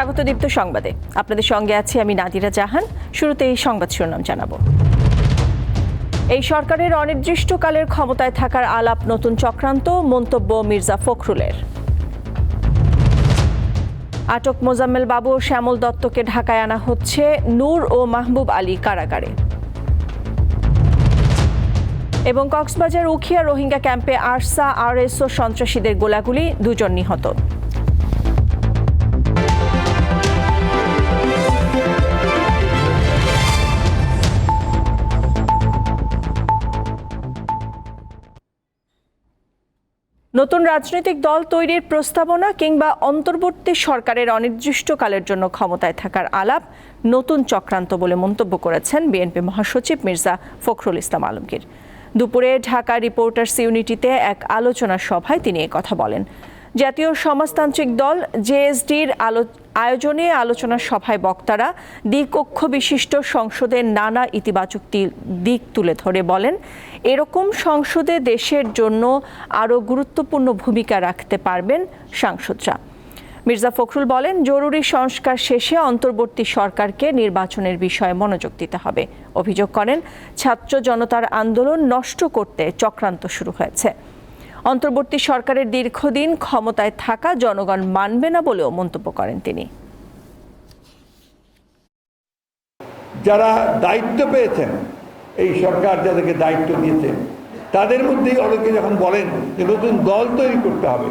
স্বাগত দীপ্ত সংবাদে। আপনাদের সঙ্গে আছি আমি নাদিরা জাহান। শুরুতে এই সংবাদ শিরোনাম জানাব। এই সরকারের অনির্দিষ্টকালের ক্ষমতায় থাকার আলাপ নতুন চক্রান্ত, মন্তব্য মির্জা ফখরুলের। আটক মোজাম্মেল বাবু শ্যামল দত্তকে ঢাকায় আনা হচ্ছে নূর ও মাহবুব আলী কারাগারে। এবং কক্সবাজার উখিয়া রোহিঙ্গা ক্যাম্পে আরসা, আরএসও সন্ত্রাসীদের গোলাগুলি, দুজন নিহত। নতুন রাজনৈতিক দল তৈরির প্রস্তাবনা কিংবা অন্তর্বর্তী সরকারের অনির্দিষ্টকালের জন্য ক্ষমতায় থাকার আলাপ নতুন চক্রান্ত বলে মন্তব্য করেছেন বিএনপি মহাসচিব মির্জা ফখরুল ইসলাম আলমগীর। দুপুরে ঢাকা রিপোর্টার্স ইউনিটিতে এক আলোচনা সভায় তিনি কথা বলেন। জাতীয় সমাজতান্ত্রিক দল জেএসডির আলো আয়োজনে আলোচনা সভায় বক্তারা দ্বিকক্ষ বিশিষ্ট সংসদের নানা ইতিবাচক দিক তুলে ধরে বলেন, এরকম সংসদে দেশের জন্য আরও গুরুত্বপূর্ণ ভূমিকা রাখতে পারবেন সাংসদরা। মির্জা ফখরুল বলেন, জরুরি সংস্কার শেষে অন্তর্বর্তী সরকারকে নির্বাচনের বিষয়ে মনোযোগ দিতে হবে। অভিযোগ করেন, ছাত্র জনতার আন্দোলন নষ্ট করতে চক্রান্ত শুরু হয়েছে। অন্তর্বর্তী সরকারের দীর্ঘদিন ক্ষমতায় থাকা জনগণ মানবে না বলেও মন্তব্য করেন তিনি। যারা দায়িত্ব পেয়েছেন, এই সরকার যাদেরকে দায়িত্ব দিয়েছেন তাদের মধ্যেই অনেকে যখন বলেন যে নতুন দল তৈরি করতে হবে,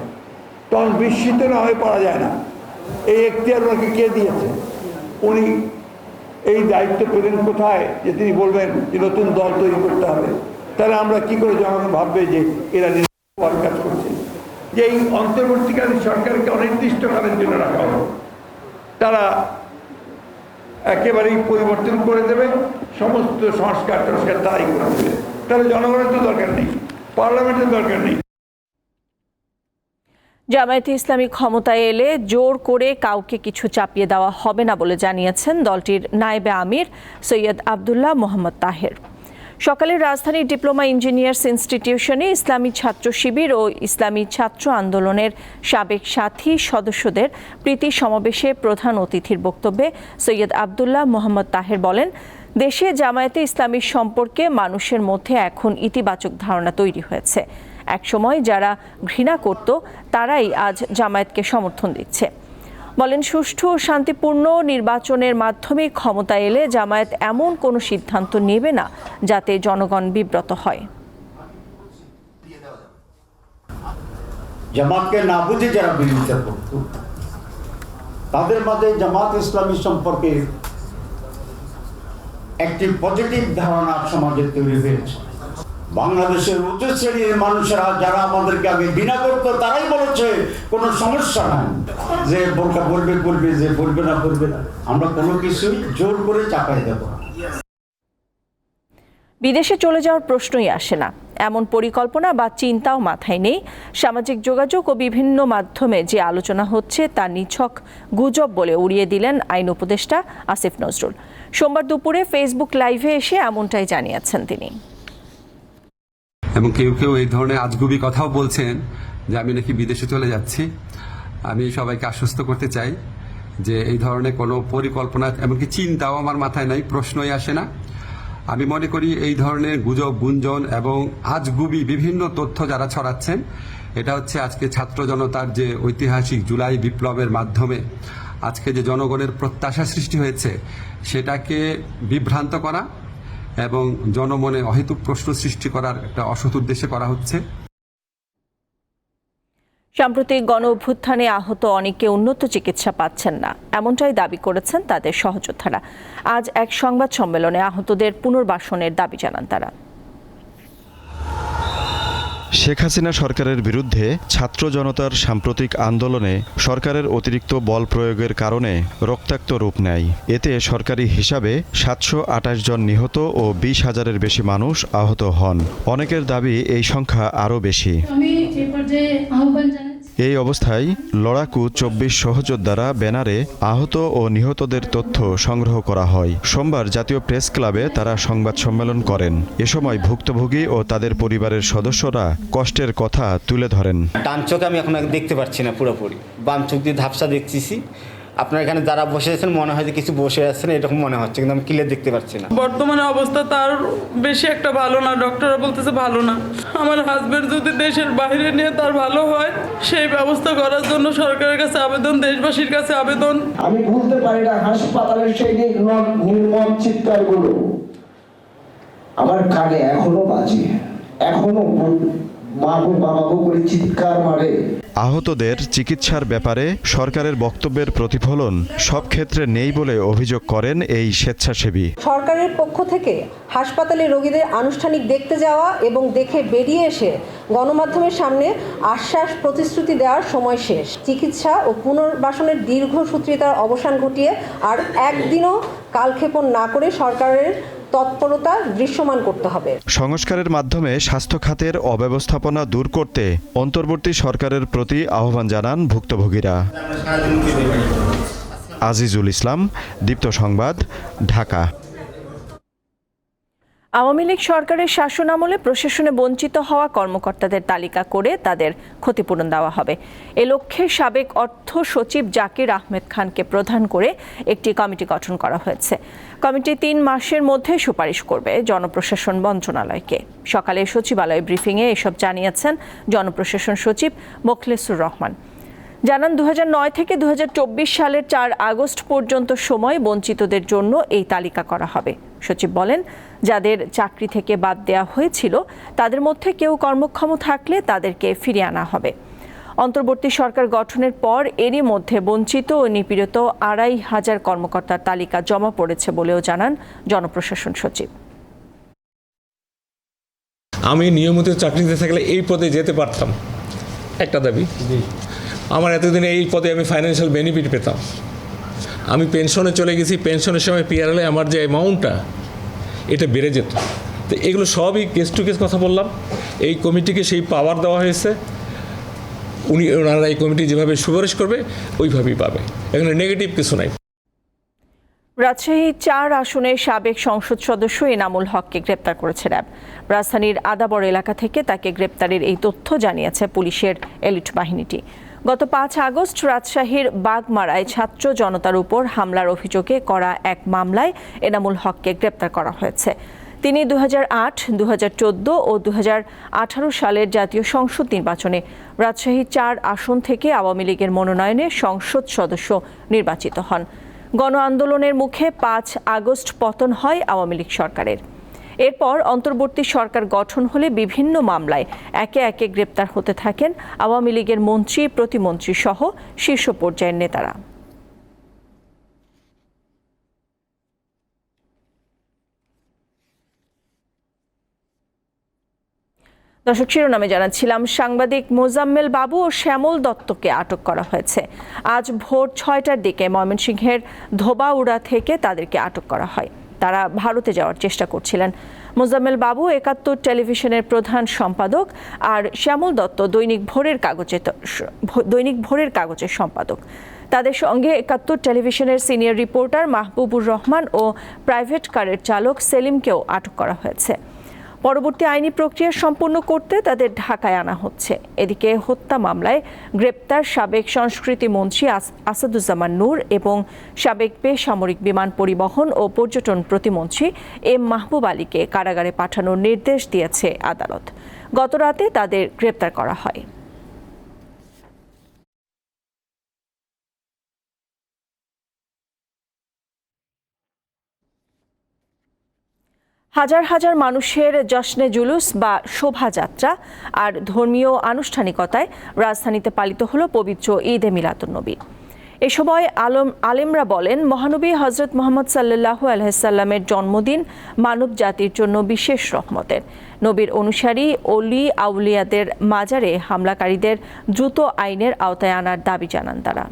তখন বিস্মিত না হয়ে পারা যায় না। এই এখতিয়ার ওনাকে কে দিয়েছে? উনি এই দায়িত্ব পেলেন কোথায়? যে তিনি বলবেন যে নতুন দল তৈরি করতে হবে। তাহলে আমরা কি করে জনগণ ভাববে যে এরা কাজ করছে। যে এই অন্তর্বর্তীকালীন সরকারকে অনির্দিষ্টকালের জন্য রাখা হলো। তারা একেবারেই পরিবর্তন করে দেবে, সমস্ত সংস্কার টস্কার তারাই করে দেবে। তাহলে জনগণের তো দরকার নেই, পার্লামেন্টের দরকার নেই। জামায়াতে ইসলামী ক্ষমতায় এলে জোর করে কাউকে কিছু চাপিয়ে দেওয়া হবে না বলে জানিয়েছেন দলটির নায়েবে আমির সৈয়দ আবদুল্লাহ মোহাম্মদ তাহের। সকালে রাজধানীর ডিপ্লোমা ইঞ্জিনিয়ার্স ইনস্টিটিউশনে ইসলামী ছাত্র শিবির ও ইসলামী ছাত্র আন্দোলনের সাবেক সাথী সদস্যদের প্রীতি সমাবেশে প্রধান অতিথির বক্তব্যে সৈয়দ আবদুল্লাহ মোহাম্মদ তাহের বলেন, দেশে জামায়াতে ইসলামীর সম্পর্কে মানুষের মধ্যে এখন ইতিবাচক ধারণা তৈরি হয়েছে। একসময় যারা ঘৃণা করত, তারাই আজ জামায়াতকে সমর্থন দিচ্ছে। বলেন, সুষ্ঠু ও শান্তিপূর্ণ নির্বাচনের মাধ্যমে ক্ষমতা এলে জামায়াত এমন কোনো সিদ্ধান্ত নেবে না যাতে জনগণ বিব্রত হয়। জামাতকে না বুঝে যারা বিরোধিতা করত, তাদের মাঝে জামাত ইসলামী সম্পর্কে একটি পজিটিভ ধারণা সমাজে তৈরি হয়েছে। বাংলাদেশের উচ্চ শ্রেণির মানুষেরা যারা আমাদেরকে আগে ঘৃণা করতো, তারাই বলেছে, কোনো সমস্যা নাই। যে বোরকা বলবে বলবে যে বলবে না বলবে না। আমরা কোনো কিছুই জোর করে চাপাই দেবো বিদেশে চলে যাওয়ার প্রশ্নই আসে না। এমন পরিকল্পনা বা চিন্তাও মাথায় নেই। সামাজিক যোগাযোগ ও বিভিন্ন মাধ্যমে যে আলোচনা হচ্ছে, তা নিছক গুজব বলে উড়িয়ে দিলেন আইন উপদেষ্টা আসিফ নজরুল। সোমবার দুপুরে ফেসবুক লাইভে এসে এমনটাই জানিয়েছেন তিনি। এবং কেউ কেউ এই ধরনের আজগুবি কথাও বলছেন যে আমি নাকি বিদেশে চলে যাচ্ছি। আমি সবাইকে আশ্বস্ত করতে চাই যে এই ধরনের কোনো পরিকল্পনা এমনকি চিন্তাও আমার মাথায় নাই, প্রশ্নই আসে না। আমি মনে করি এই ধরনের গুজব, গুঞ্জন এবং আজগুবি বিভিন্ন তথ্য যারা ছড়াচ্ছেন, এটা হচ্ছে আজকে ছাত্র জনতার যে ঐতিহাসিক জুলাই বিপ্লবের মাধ্যমে আজকে যে জনগণের প্রত্যাশা সৃষ্টি হয়েছে, সেটাকে বিভ্রান্ত করা এবং জনমনে অহেতুক প্রশ্ন সৃষ্টি করার একটা অসৎ উদ্দেশ্যে করা হচ্ছে। সাম্প্রতিক গণ অভ্যুত্থানে আহত অনেকে উন্নত চিকিৎসা পাচ্ছেন না। এমনটাই দাবি করেছেন তাদের সহযোদ্ধারা। আজ এক সংবাদ সম্মেলনে আহতদের পুনর্বাসনের দাবি জানান তারা। শেখ হাসিনা সরকারের বিরুদ্ধে ছাত্র জনতার সাম্প্রতিক আন্দোলনে সরকারের অতিরিক্ত বল প্রয়োগের কারণে রক্তাক্ত রূপ নেয়। এতে সরকারি হিসাবে সাতশো আঠাশ জন নিহত ও বিশ হাজারের বেশি মানুষ আহত হন। অনেকের দাবি এই সংখ্যা আরও বেশি। এই অবস্থায় লড়াকু চব্বিশ সহযোদ্ধারা ব্যানারে আহত ও নিহতদের তথ্য সংগ্রহ করা হয়। সোমবার জাতীয় প্রেস ক্লাবে তারা সংবাদ সম্মেলন করেন। এ সময় ভুক্তভোগী ও তাদের পরিবারের সদস্যরা কষ্টের কথা তুলে ধরেন। ডান চোখে আমি এখন দেখতে পাচ্ছি না পুরোপুরি। বাম চোখ দিয়ে ধাপসা দেখতেছি। আপনার এখানে যারা বসে আছেন মনে হয় যে কিছু বসে আছেন এরকম মনে হচ্ছে কিন্তু আমি ক্লিয়ার দেখতে পাচ্ছি না। বর্তমানে অবস্থা তার বেশি একটা ভালো না ডক্টররা বলতেছে ভালো না। আমার হাজবেন্ড যদি দেশের বাইরে নিয়ে তার ভালো হয় সেই ব্যবস্থা করার জন্য সরকারের কাছে আবেদন দেশবাসীর কাছে আবেদন। আমি ভুলতে পারি না হাসপাতালের সেই নির্মম চিৎকারগুলো। আমার কানে এখনও বাজে। এখনও মা বাবা করে চিৎকার মারে। আহতদের চিকিৎসার ব্যাপারে সরকারের বক্তব্যের প্রতিফলন সব ক্ষেত্রে নেই বলে অভিযোগ করেন এই স্বেচ্ছাসেবী। সরকারের পক্ষ থেকে হাসপাতালে রোগীদের আনুষ্ঠানিক দেখতে যাওয়া এবং দেখে বেরিয়ে এসে গণমাধ্যমের সামনে আশ্বাস প্রতিশ্রুতি দেওয়ার সময় শেষ। চিকিৎসা ও পুনর্বাসনের দীর্ঘসূত্রিতার অবসান ঘটিয়ে আর একদিনও কালক্ষেপণ না করে সরকারের তৎপরতা দৃশ্যমান করতে হবে। সংস্কারের মাধ্যমে স্বাস্থ্য খাতের অব্যবস্থাপনা দূর করতে অন্তর্বর্তী সরকারের প্রতি আহ্বান জানান ভুক্তভোগীরা। আজিজুল ইসলাম দীপ্ত সংবাদ ঢাকা। আওয়ামী লীগ সরকারের শাসনামলে প্রশাসনে বঞ্চিত হওয়া কর্মকর্তাদের তালিকা করে তাদের ক্ষতিপূরণ দেওয়া হবে। এ লক্ষ্যে সাবেক অর্থ সচিব জাকির আহমেদ খানকে প্রধান করে একটি কমিটি গঠন করা হয়েছে। কমিটি তিন মাসের মধ্যে সুপারিশ করবে জনপ্রশাসন মন্ত্রণালয়কে। সকালে সচিবালয় ব্রিফিংয়ে এসব জানিয়েছেন জনপ্রশাসন সচিব মোখলেসুর রহমান। জানান দুই হাজার নয় থেকে দু হাজার চব্বিশ সালের চার আগস্ট পর্যন্ত সময় বঞ্চিতদের জন্য এই তালিকা করা হবে। সচিব বলেন যাদের চাকরি থেকে বাদ দেওয়া হয়েছিল তাদের মধ্যে কেউ কর্মক্ষম থাকলে তাদেরকে ফিরিয়ে আনা হবে। অন্তর্বর্তী সরকার গঠনের পর এরই মধ্যে বঞ্চিত ও নিপীড়িত আড়াই হাজার কর্মকর্তার তালিকা জমা পড়েছে বলেও জানান জনপ্রশাসন সচিব। আমি নিয়মিত চাকরিতে থাকলে এই পদে যেতে পারতাম। একটা দাবি? আমার এতদিন এই পদে আমি ফাইন্যান্সিয়াল বেনিফিট পেতাম। আমি পেনশনে চলে গেছি পেনশনের সময় পিআরএলে আমার যে অ্যামাউন্টটা এটা বেড়ে যেত। তো এগুলো সবই কেস টু কেস কথা বললাম। এই কমিটিকে সেই পাওয়ার দেওয়া হয়েছে। উনি, ওনারা এই কমিটি যেভাবে সুপারিশ করবে, ওইভাবেই পাবে। এখানে নেগেটিভ কিছু নাই। রাজশাহী চার আসনের সাবেক সংসদ সদস্য এনামুল হককে গ্রেপ্তার করেছে র্যাব। রাজধানীর আদাবর এলাকা থেকে তাকে গ্রেপ্তারের এই তথ্য জানিয়েছে পুলিশের এলিট বাহিনীটি। গত পাঁচ আগস্ট রাজশাহীর বাগমারায় ছাত্র জনতার উপর হামলার অভিযোগে করা এক মামলায় এনামুল হককে গ্রেপ্তার করা হয়েছে। তিনি দু আট দু ও দু হাজার আঠারো সালের জাতীয় সংসদ নির্বাচনে রাজশাহী চার আসন থেকে আওয়ামী লীগের মনোনয়নে সংসদ সদস্য নির্বাচিত হন। গণ আন্দোলনের মুখে পাঁচ আগস্ট পতন হয় আওয়ামী লীগ সরকারের। এরপর অন্তর্বর্তী সরকার গঠন হলে বিভিন্ন মামলায় একে একে গ্রেপ্তার হতে থাকেন আওয়ামী লীগের মন্ত্রী, প্রতিমন্ত্রী সহ শীর্ষ পর্যায়ের নেতারা। দর্শক, শিরোনামে জানাচ্ছিলাম, সাংবাদিক মোজাম্মেল বাবু ও শ্যামল দত্তকে আটক করা হয়েছে। আজ ভোর ছয়টার দিকে ময়মনসিংহের ধোবাউড়া থেকে তাদেরকে আটক করা হয়। তারা ভারতে যাওয়ার চেষ্টা করছিলেন। মোজাম্মেল বাবু একাত্তর টেলিভিশনের প্রধান সম্পাদক আর শ্যামল দত্ত দৈনিক ভোরের কাগজে দৈনিক ভোরের কাগজের সম্পাদক। তাদের সঙ্গে একাত্তর টেলিভিশনের সিনিয়র রিপোর্টার মাহবুবুর রহমান ও প্রাইভেট কারের চালক সেলিমকেও আটক করা হয়েছে। পরবর্তী আইনি প্রক্রিয়া সম্পন্ন করতে তাদের ঢাকায় আনা হচ্ছে। এদিকে হত্যা মামলায় গ্রেপ্তার সাবেক সংস্কৃতি মন্ত্রী আসাদুজ্জামান নূর এবং সাবেক বেসামরিক বিমান পরিবহন ও পর্যটন প্রতিমন্ত্রী এম মাহবুব আলীকে কারাগারে পাঠানোর নির্দেশ দিয়েছে আদালত। গতরাতে তাদের গ্রেপ্তার করা হয়। হাজার হাজার মানুষের জশ্নে জুলুস বা শোভাযাত্রা আর ধর্মীয় আনুষ্ঠানিকতায় রাজধানীতে পালিত হলো পবিত্র ঈদ এ মিলাদুন্নবী এ সময় আলম আলেমরা বলেন, মহানবী হজরত মোহাম্মদ সাল্লাহ আলহামের জন্মদিন মানব জাতির জন্য বিশেষ রহমতের। নবীর অনুসারী অলি আউলিয়াদের মাজারে হামলাকারীদের দ্রুত আইনের আওতায় আনার দাবি জানান তারা।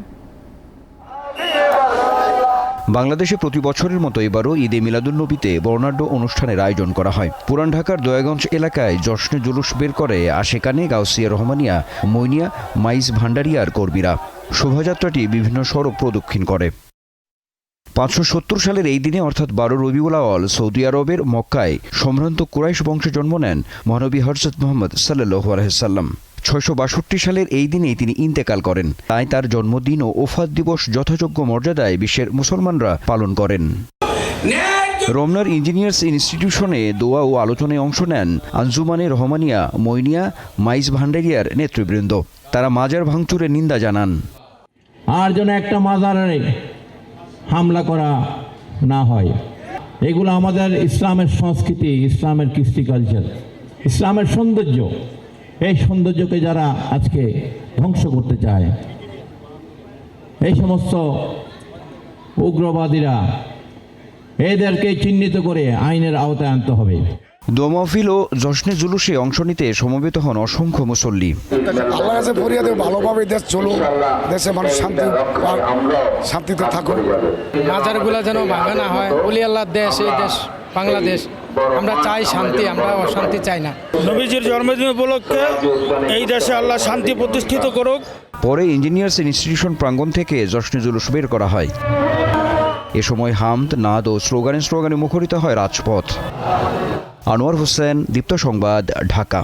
বাংলাদেশে প্রতি বছরের মতো এবারও ঈদে মিলাদুন্নবীতে বর্ণাঢ্য অনুষ্ঠানের আয়োজন করা হয়। পুরান ঢাকার দয়াগঞ্জ এলাকায় জশ্নে জুলুস বের করে আশেকানে গাউসিয়া রহমানিয়া মইনিয়া মাইজ ভান্ডারিয়ার কর্মীরা। শোভাযাত্রাটি বিভিন্ন সড়ক প্রদক্ষিণ করে। পাঁচশো সত্তর সালের এই দিনে অর্থাৎ বারো রবিউল আওয়াল সৌদি আরবের মক্কায় সম্ভ্রান্ত কুরাইশ বংশে জন্ম নেন মহানবী হরজত মোহাম্মদ সাল্লাহ আলহাম ছয়শো বাষট্টি সালের এই দিনেই তিনি ইন্তেকাল করেন। তাই তার জন্মদিন ও ওফাত দিবস যথাযোগ্য মর্যাদায় বিশ্বের মুসলমানরা পালন করেন। রমনার ইঞ্জিনিয়ার্স ইনস্টিটিউশনে দোয়া ও আলোচনায় অংশ নেন আঞ্জুমানে রহমানিয়া মইনিয়া মাইজ ভান্ডারিয়ার নেতৃবৃন্দ। তারা মাজার ভাঙচুরের নিন্দা জানান। আর যেন একটা মাজারে হামলা করা না হয়। এগুলো আমাদের ইসলামের সংস্কৃতি, ইসলামের কৃষ্টি কালচার ইসলামের সৌন্দর্য। এই সৌন্দর্যকে যারা আজকে ধ্বংস করতে চায় এই সমস্ত উগ্রবাদীরা এদেরকে চিহ্নিত করে আইনের আওতায় আনতে হবে। দোয়া মাহফিল ও জশ্নে জুলুসে অংশ নিতে সমবেত হন অসংখ্য মুসল্লি। আল্লাহ কাছে ফরিয়াদে ভালোভাবে দেশ চলুক দেশে মানুষ শান্তি শান্তিতে থাকুক। মাজারগুলো যেন ভাঙা না হয় আল্লাহর দেশ এই দেশ বাংলাদেশ। আমরা চাই শান্তি আমরা অশান্তি চাই না। নবীজির জন্মদিন উপলক্ষে এই দেশে আল্লাহ শান্তি প্রতিষ্ঠিত করুক। পরে ইঞ্জিনিয়ার্স ইনস্টিটিউশন প্রাঙ্গণ থেকে জশ্নে জুলুস বের করা হয়। এ সময় হামদ নাদ ও স্লোগানে স্লোগানে মুখরিত হয় রাজপথ। আনোয়ার হোসেন দীপ্ত সংবাদ ঢাকা।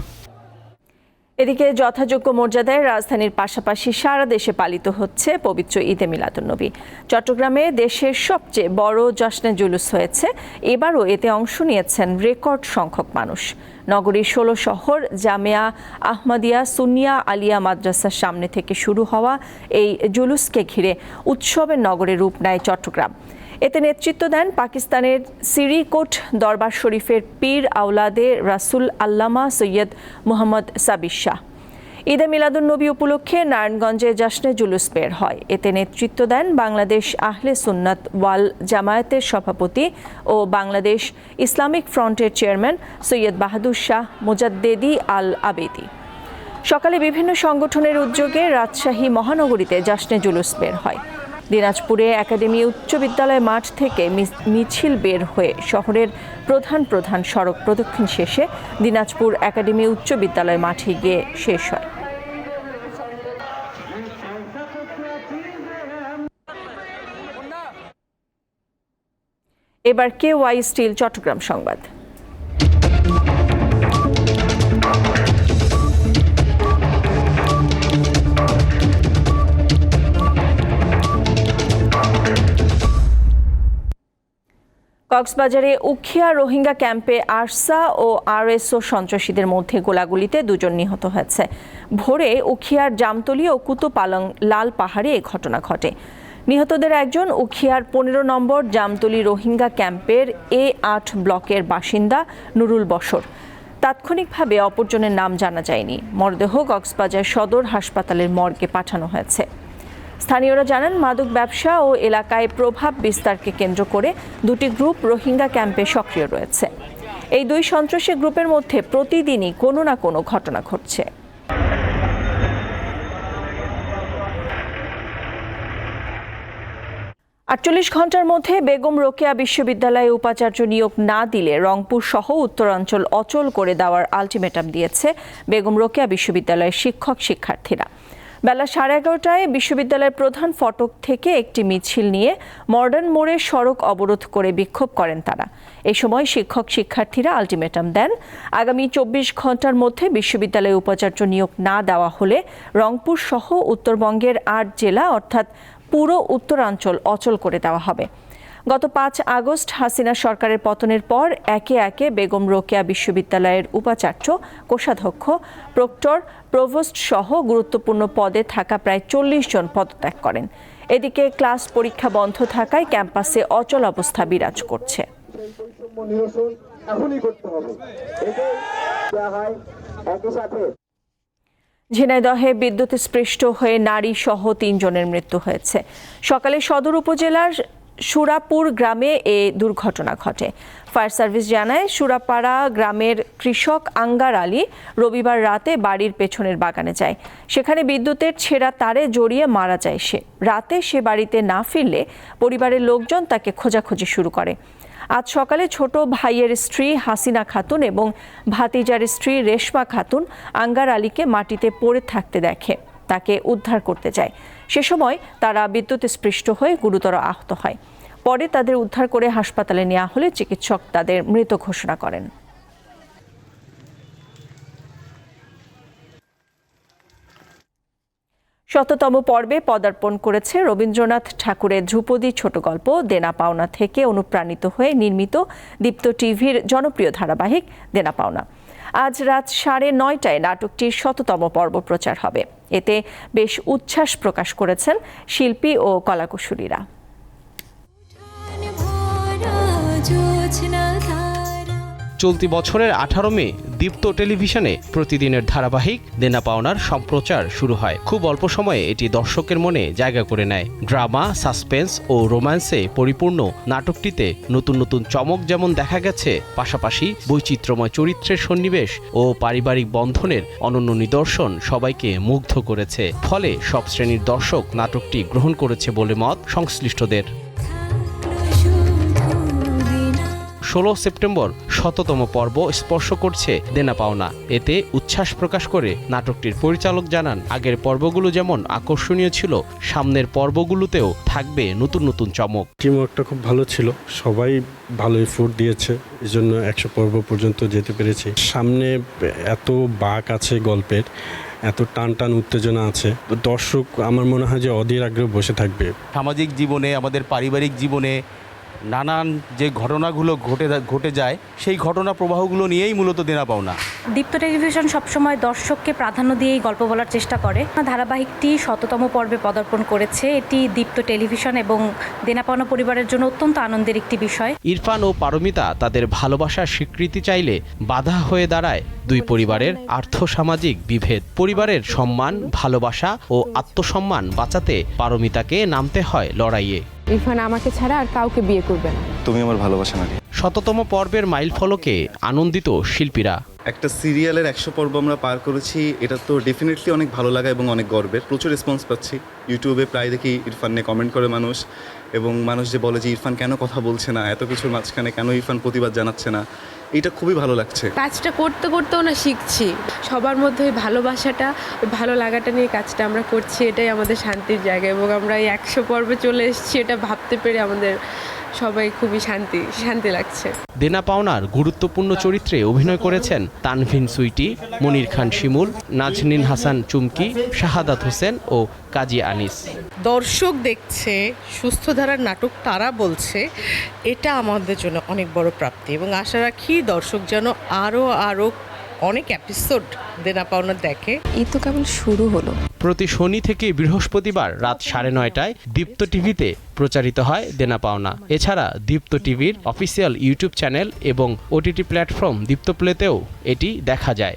এদিকে যথাযোগ্য মর্যাদায় রাজধানীর পাশাপাশি সারা দেশে পালিত হচ্ছে পবিত্র ঈদে মিলাদুন্নবী চট্টগ্রামে দেশের সবচেয়ে বড় জশ্নে জুলুস হয়েছে। এবারও এতে অংশ নিয়েছেন রেকর্ড সংখ্যক মানুষ। নগরীর ষোলো শহর, জামিয়া, আহমদিয়া সুনিয়া আলিয়া মাদ্রাসার সামনে থেকে শুরু হওয়া এই জুলুসকে ঘিরে উৎসবের নগরে রূপ নেয় চট্টগ্রাম। এতে নেতৃত্ব দেন পাকিস্তানের সিরিকোট দরবার শরীফের পীর আওলাদে রাসুল আল্লামা সৈয়দ মোহাম্মদ সাবির শাহ। ঈদে মিলাদুন্নবী উপলক্ষে নারায়ণগঞ্জে জাসনে জুলুস বের হয়। এতে নেতৃত্ব দেন বাংলাদেশ আহলে সুন্নাত ওয়াল জামায়াতের সভাপতি ও বাংলাদেশ ইসলামিক ফ্রন্টের চেয়ারম্যান সৈয়দ বাহাদুর শাহ মুজাদ্দেদি আল আবেদি। সকালে বিভিন্ন সংগঠনের উদ্যোগে রাজশাহী মহানগরীতে জাসনে জুলুস বের হয়। দিনাজপুরে একাডেমি উচ্চ বিদ্যালয় মাঠ থেকে মিছিল বের হয়ে শহরের প্রধান প্রধান সড়ক প্রদক্ষিণ শেষে দিনাজপুর একাডেমি উচ্চ বিদ্যালয় মাঠে গিয়ে শেষ হয়। এবার কে ওয়াই স্টিল চট্টগ্রাম সংবাদ। কক্সবাজারে উখিয়া রোহিঙ্গা ক্যাম্পে আরসা ও আরএসও সন্ত্রাসীদের মধ্যে গোলাগুলিতে দুজন নিহত হয়েছে। ভোরে উখিয়ার জামতলি ও কুতুপালং লাল পাহাড়ে এ ঘটনা ঘটে। নিহতদের একজন উখিয়ার পনেরো নম্বর জামতলি রোহিঙ্গা ক্যাম্পের এ আট ব্লকের বাসিন্দা নুরুল বসর তাৎক্ষণিকভাবে অপরজনের নাম জানা যায়নি। মরদেহ কক্সবাজার সদর হাসপাতালের মর্গে পাঠানো হয়েছে। স্থানীয়রা জানান, মাদক ব্যবসা ও এলাকায় প্রভাব বিস্তারকে কেন্দ্র করে দুটি গ্রুপ রোহিঙ্গা ক্যাম্পে সক্রিয় রয়েছে। এই দুই সন্ত্রাসী গ্রুপের মধ্যে প্রতিদিনই কোনো না কোনো ঘটনা ঘটছে। আটচল্লিশ ঘণ্টার মধ্যে বেগম রোকেয়া বিশ্ববিদ্যালয়ে উপাচার্য নিয়োগ না দিলে রংপুর সহ উত্তরাঞ্চল অচল করে দেওয়ার আলটিমেটাম দিয়েছে বেগম রোকেয়া বিশ্ববিদ্যালয়ের শিক্ষক শিক্ষার্থীরা বেলা সাড়ে এগারোটায় বিশ্ববিদ্যালয়ের প্রধান ফটক থেকে একটি মিছিল নিয়ে মডার্ন মোড়ে সড়ক অবরোধ করে বিক্ষোভ করেন তারা। এ সময় শিক্ষক শিক্ষার্থীরা আলটিমেটাম দেন। আগামী চব্বিশ ঘণ্টার মধ্যে বিশ্ববিদ্যালয়ে উপাচার্য নিয়োগ না দেওয়া হলে রংপুর সহ উত্তরবঙ্গের আট জেলা, অর্থাৎ পুরো উত্তরাঞ্চল অচল করে দেওয়া হবে। গত পাঁচ আগস্ট হাসিনা সরকারের পতনের পর একে একে বেগম রোকেয়া বিশ্ববিদ্যালয়ের উপাচার্য কোষাধ্যক্ষ প্রক্টর প্রভোস্ট সহ গুরুত্বপূর্ণ পদে থাকা প্রায় চল্লিশ জন পদত্যাগ করেন। এদিকে ক্লাস পরীক্ষা বন্ধ থাকায় ক্যাম্পাসে অচল অবস্থা বিরাজ করছে। ঝিনাইদহে বিদ্যুৎ স্পৃষ্ট হয়ে নারী সহ তিনজনের মৃত্যু হয়েছে। সকালে সদর উপজেলার সুরাপুর গ্রামে এ দুর্ঘটনা ঘটে। ফায়ার সার্ভিস জানায়, সুরাপাড়া গ্রামের কৃষক আঙ্গার আলী রবিবার রাতে বাড়ির পেছনের বাগানে যায়। সেখানে বিদ্যুতের ছেঁড়া তারে জড়িয়ে মারা যায় সে। রাতে সে বাড়িতে না ফিরলে পরিবারের লোকজন তাকে খোঁজাখুঁজি শুরু করে। আজ সকালে ছোট ভাইয়ের স্ত্রী হাসিনা খাতুন এবং ভাতিজার স্ত্রী রেশমা খাতুন আঙ্গার আলীকে মাটিতে পড়ে থাকতে দেখে। তাকে উদ্ধার করতে যায়। সে সময় তারা বিদ্যুৎ স্পৃষ্ট হয়ে গুরুতর আহত হয়। পরে তাদের উদ্ধার করে হাসপাতালে নেওয়া হলে চিকিৎসক তাদের মৃত ঘোষণা করেন। শততম পর্বে পদার্পণ করেছে রবীন্দ্রনাথ ঠাকুরের ধ্রুপদী ছোট গল্প দেনা পাওনা থেকে অনুপ্রাণিত হয়ে নির্মিত দীপ্ত টিভির জনপ্রিয় ধারাবাহিক দেনা পাওনা। আজ রাত সাড়ে নয়টায় নাটকটির শততম পর্ব প্রচার হবে। এতে বেশ উচ্ছ্বাস প্রকাশ করেছেন শিল্পী ও কলাকুশলীরা। চলতি বছরের আঠারো মে দীপ্ত টেলিভিশনে প্রতিদিনের ধারাবাহিক দেনা পাওনার সম্প্রচার শুরু হয়। খুব অল্প সময়ে এটি দর্শকের মনে জায়গা করে নেয়। ড্রামা, সাসপেন্স ও রোম্যান্সে পরিপূর্ণ নাটকটিতে নতুন নতুন চমক যেমন দেখা গেছে, পাশাপাশি বৈচিত্র্যময় চরিত্রের সন্নিবেশ ও পারিবারিক বন্ধনের অনন্য নিদর্শন সবাইকে মুগ্ধ করেছে। ফলে সব শ্রেণির দর্শক নাটকটি গ্রহণ করেছে বলে মত সংশ্লিষ্টদের। ষোলো সেপ্টেম্বর শততম পর্ব স্পর্শ করছে দেনা পাওনা। এতে উচ্ছ্বাস প্রকাশ করে নাটকটির পরিচালক জানান আগের পর্বগুলো যেমন আকর্ষণীয় ছিল সামনের পর্বগুলোতেও থাকবে নতুন নতুন চমক। টিমওয়ার্কটা খুব ভালো ছিল সবাই ভালো এফোর্ট দিয়েছে এই জন্য একশো পর্ব পর্যন্ত যেতে পেরেছি। সামনে এত বাঁক আছে গল্পের এত টান টান উত্তেজনা আছে তো দর্শক আমার মনে হয় যে অধীর আগ্রহ বসে থাকবে। সামাজিক জীবনে আমাদের পারিবারিক জীবনে নানান যে ঘটনাগুলো ঘটে ঘটে যায় সেই ঘটনা প্রবাহগুলো নিয়েই মূলত দেনা পাওনা। দীপ্ত টেলিভিশন সবসময় দর্শককে প্রাধান্য দিয়েই গল্প বলার চেষ্টা করে। ধারাবাহিকটি শততম পর্বে পদার্পণ করেছে। এটি দীপ্ত টেলিভিশন এবং দেনাপাওনা পরিবারের জন্য অত্যন্ত আনন্দের একটি বিষয়। ইরফান ও পারমিতা তাদের ভালোবাসার স্বীকৃতি চাইলে বাধা হয়ে দাঁড়ায়। দুই পরিবারের আর্থসামাজিক বিভেদ। পরিবারের সম্মান ভালোবাসা ও আত্মসম্মান বাঁচাতে পারমিতাকে নামতে হয় লড়াইয়ে। ইরফান আমাকে ছাড়া আর কাউকে বিয়ে করবে না। তুমি আমার ভালোবাসা নারী। শততম পর্বের মাইল ফলকে আনন্দিত শিল্পীরা। একটা সিরিয়ালের একশো পর্ব আমরা পার করেছি এটা তো ডেফিনেটলি অনেক ভালো লাগা এবং অনেক গর্বের। প্রচুর রেসপন্স পাচ্ছি। ইউটিউবে প্রায় দেখি ইরফান নিয়ে কমেন্ট করে মানুষ এবং মানুষ যে বলে যে ইরফান কেন কথা বলছে না? এত কিছুর মাঝখানে কেন ইরফান প্রতিবাদ জানাচ্ছে না? এটা খুবই ভালো লাগছে। কাজটা করতে করতেও না শিখছি। সবার মধ্যে ওই ভালোবাসাটা ভালো লাগাটা নিয়ে কাজটা আমরা করছি, এটাই আমাদের শান্তির জায়গা। এবং আমরা এই একশো পর্বে চলে এসেছি, এটা ভাবতে পেরে আমাদের সবাই খুবই শান্তি শান্তি লাগছে। দেনা পাওনার গুরুত্বপূর্ণ চরিত্রে অভিনয় করেছেন তানভিন সুইটি মনির খান শিমুল নাজনীন হাসান চুমকি শাহাদাত হোসেন ও কাজী আনিস। দর্শক দেখছে সুস্থ ধারার নাটক তারা বলছে এটা আমাদের জন্য অনেক বড় প্রাপ্তি এবং আশা রাখি দর্শক যেন আরও আরও অনেক এপিসোড দেনা পাওনা দেখে। এই তো কেবল শুরু হলো। প্রতি শনি থেকে বৃহস্পতিবার রাত সাড়ে নয়টায় দীপ্ত টিভিতে প্রচারিত হয় দেনা পাওনা। এছাড়া দীপ্ত টিভির অফিসিয়াল ইউটিউব চ্যানেল এবং ওটিটি প্ল্যাটফর্ম দীপ্ত প্লেতেও এটি দেখা যায়।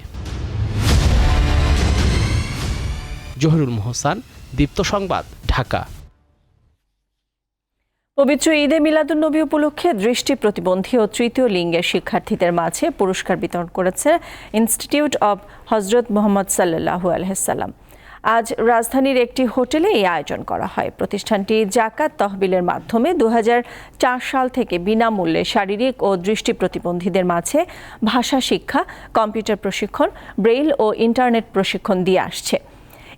জহিরুল মোহসান দীপ্ত সংবাদ ঢাকা। পবিত্র ঈদে মিলাদুন্নবী উপলক্ষে দৃষ্টি প্রতিবন্ধী ও তৃতীয় লিঙ্গের শিক্ষার্থীদের মাঝে পুরস্কার বিতরণ করেছে ইনস্টিটিউট অব হজরত মোহাম্মদ সাল্লাহু আলহাম আজ রাজধানীর একটি হোটেলে এই আয়োজন করা হয়। প্রতিষ্ঠানটি জাকাত তহবিলের মাধ্যমে দু হাজার চার সাল থেকে বিনামূল্যে শারীরিক ও দৃষ্টি প্রতিবন্ধীদের মাঝে ভাষা শিক্ষা, কম্পিউটার প্রশিক্ষণ, ব্রেইল ও ইন্টারনেট প্রশিক্ষণ দিয়ে আসছে।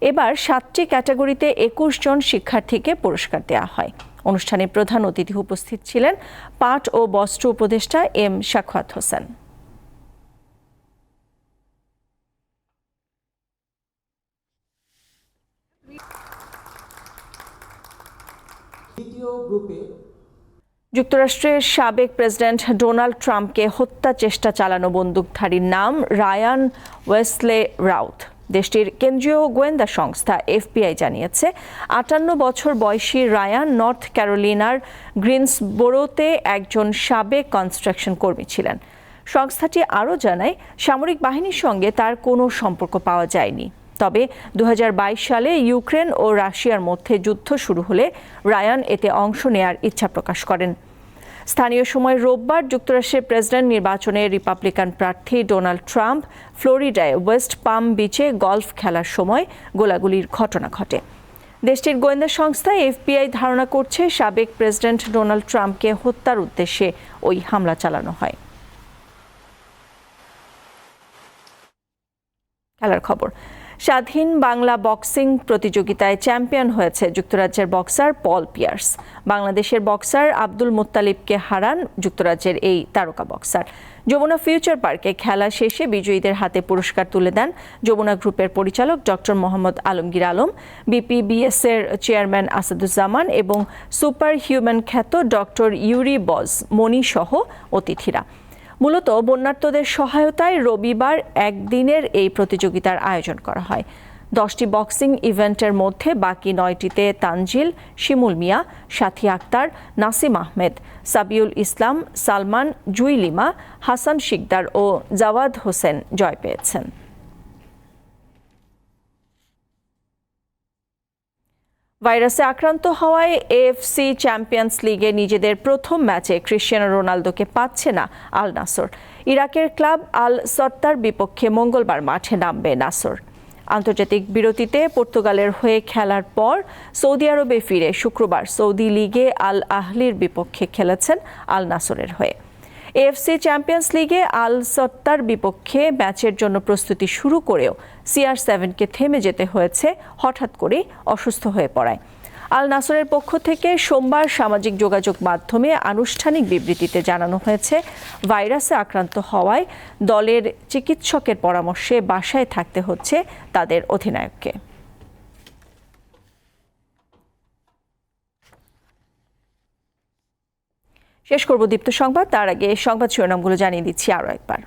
এবার সাতটি ক্যাটাগরিতে একুশ জন শিক্ষার্থীকে পুরস্কার দেওয়া হয়। অনুষ্ঠানে প্রধান অতিথি উপস্থিত ছিলেন পাট ও বস্ত্র উপদেষ্টা এম শাখাত হোসেন। যুক্তরাষ্ট্রের সাবেক প্রেসিডেন্ট ডোনাল্ড ট্রাম্পকে হত্যা চেষ্টা চালানো বন্দুকধারীর নাম রায়ান ওয়েসলে রাউথ। দেশটির কেন্দ্রীয় গোয়েন্দা সংস্থা এফবিআই জানিয়েছে, আটান্ন বছর বয়সী রায়ান নর্থ ক্যারোলিনার গ্রিনসবোরোতে একজন সাবেক কনস্ট্রাকশন কর্মী ছিলেন। সংস্থাটি আরও জানায়, সামরিক বাহিনীর সঙ্গে তার কোনো সম্পর্ক পাওয়া যায়নি। তবে দু হাজার বাইশ সালে ইউক্রেন ও রাশিয়ার মধ্যে যুদ্ধ শুরু হলে রায়ান এতে অংশ নেয়ার ইচ্ছা প্রকাশ করেন। স্থানীয় সময় রোববার যুক্তরাষ্ট্রের প্রেসিডেন্ট নির্বাচনে রিপাবলিকান প্রার্থী ডোনাল্ড ট্রাম্প ফ্লোরিডায় ওয়েস্ট পাম বিচে গলফ খেলার সময় গোলাগুলির ঘটনা ঘটে। দেশটির গোয়েন্দা সংস্থা এফবিআই ধারণা করছে, সাবেক প্রেসিডেন্ট ডোনাল্ড ট্রাম্পকে হত্যার উদ্দেশ্যে ওই হামলা চালানো হয়। খেলার খবর। স্বাধীন বাংলা বক্সিং প্রতিযোগিতায় চ্যাম্পিয়ন হয়েছে যুক্তরাজ্যের বক্সার পল পিয়ার্স। বাংলাদেশের বক্সার আব্দুল মুত্তালিবকে হারান যুক্তরাজ্যের এই তারকা বক্সার। যমুনা ফিউচার পার্কে খেলা শেষে বিজয়ীদের হাতে পুরস্কার তুলে দেন যমুনা গ্রুপের পরিচালক ডক্টর মোহাম্মদ আলমগীর আলম, বিপিবিএস এর চেয়ারম্যান আসাদুজ্জামান এবং সুপার হিউম্যান খ্যাত ডক্টর ইউরি বজ মনি সহ অতিথিরা। মূলত বন্যার্তদের সহায়তায় রবিবার একদিনের এই প্রতিযোগিতার আয়োজন করা হয়। দশটি বক্সিং ইভেন্টের মধ্যে বাকি নয়টিতে তানজিল, শিমুল মিয়া, সাথী আক্তার, নাসিম আহমেদ, সাবিউল ইসলাম, সালমান জুইলিমা হাসান শিকদার ও জাওয়াদ হোসেন জয় পেয়েছেন। ভাইরাসে আক্রান্ত হওয়ায় এএফসি চ্যাম্পিয়ন্স লিগে নিজেদের প্রথম ম্যাচে ক্রিশ্চিয়ানো রোনালদোকে পাচ্ছে না আল নাসর। ইরাকের ক্লাব আল সত্তার বিপক্ষে মঙ্গলবার মাঠে নামবে নাসর। আন্তর্জাতিক বিরতিতে পর্তুগালের হয়ে খেলার পর সৌদি আরবে ফিরে শুক্রবার সৌদি লিগে আল আহলির বিপক্ষে খেলেছেন আল নাসরের হয়ে। এএফসি চ্যাম্পিয়ন্স লিগে আল সত্তার বিপক্ষে ম্যাচের জন্য প্রস্তুতি শুরু করেও সিআর সেভেনকে থেমে যেতে হয়েছে, হঠাৎ করেই অসুস্থ হয়ে পড়ায়। আল নাসরের পক্ষ থেকে সোমবার সামাজিক যোগাযোগ মাধ্যমে আনুষ্ঠানিক বিবৃতিতে জানানো হয়েছে, ভাইরাসে আক্রান্ত হওয়ায় দলের চিকিৎসকের পরামর্শে বাসায় থাকতে হচ্ছে তাদের অধিনায়ককে। শেষ করব দীপ্ত সংবাদ। তার আগে সংবাদ শিরোনামগুলো জানিয়ে দিচ্ছি আরও একবার।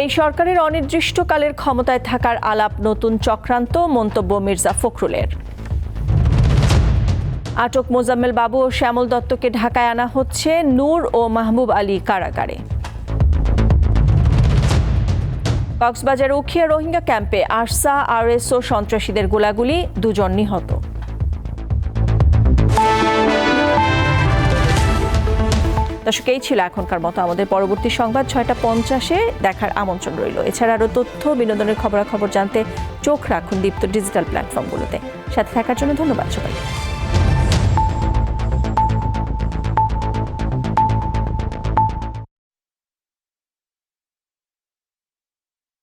এই সরকারের অনির্দিষ্টকালের ক্ষমতায় থাকার আলাপ নতুন চক্রান্ত, মন্তব্য মির্জা ফখরুলের। আটক মোজাম্মেল বাবু ও শ্যামল দত্তকে ঢাকায় আনা হচ্ছে নূর ও মাহবুব আলী কারাগারে। কক্সবাজার উখিয়া রোহিঙ্গা ক্যাম্পে আরসা, আরএসও সন্ত্রাসীদের গোলাগুলি, দুজন নিহত। দর্শক এই ছিল এখনকার মতো। আমাদের পরবর্তী সংবাদ ছয়টা পঞ্চাশে দেখার আমন্ত্রণ রইল। এছাড়া আরও তথ্য, বিনোদনের খবরাখবর জানতে চোখ রাখুন দীপ্ত ডিজিটাল প্ল্যাটফর্মগুলোতে। সাথে থাকার জন্য ধন্যবাদ সবাই